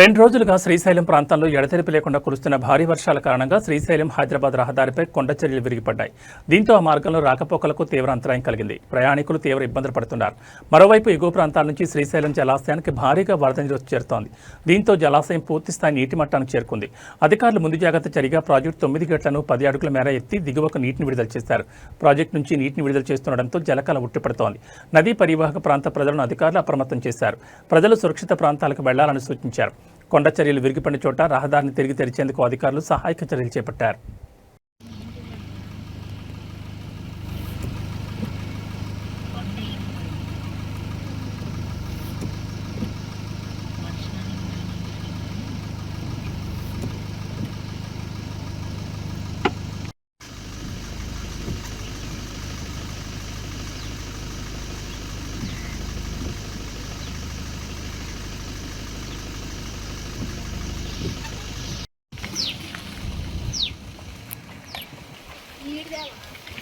రెండు రోజులుగా శ్రీశైలం ప్రాంతంలో ఎడతెరిపి లేకుండా కురుస్తున్న భారీ వర్షాల కారణంగా శ్రీశైలం హైదరాబాద్ రహదారిపై కొండ చర్యలు విరిగిపడ్డాయి. దీంతో ఆ మార్గంలో రాకపోకలకు తీవ్ర అంతరాయం కలిగింది. ప్రయాణికులు తీవ్ర ఇబ్బందులు పడుతున్నారు. మరోవైపు ఎగువ ప్రాంతాల నుంచి శ్రీశైలం జలాశయానికి భారీగా వరద నీరు చేరుతోంది. దీంతో జలాశయం పూర్తిస్థాయి నీటి మట్టానికి చేరుకుంది. అధికారులు ముందు జాగ్రత్త చర్యగా ప్రాజెక్టు తొమ్మిది గేట్లను పది అడుగుల మేర ఎత్తి దిగువకు నీటిని విడుదల చేశారు. ప్రాజెక్టు నుంచి నీటిని విడుదల చేస్తుండటంతో జలకళ ఉట్టిపడుతోంది. నదీ పరివాహక ప్రాంత ప్రజలను అధికారులు అప్రమత్తం చేశారు. ప్రజలు సురక్షిత ప్రాంతాలకు వెళ్ళాలని సూచించారు. కొండ చర్యలు విరిగిపడిన చోట రహదారిని తిరిగి తెరిచేందుకు అధికారులు సహాయక చర్యలు చేపట్టారు. ఆ పైన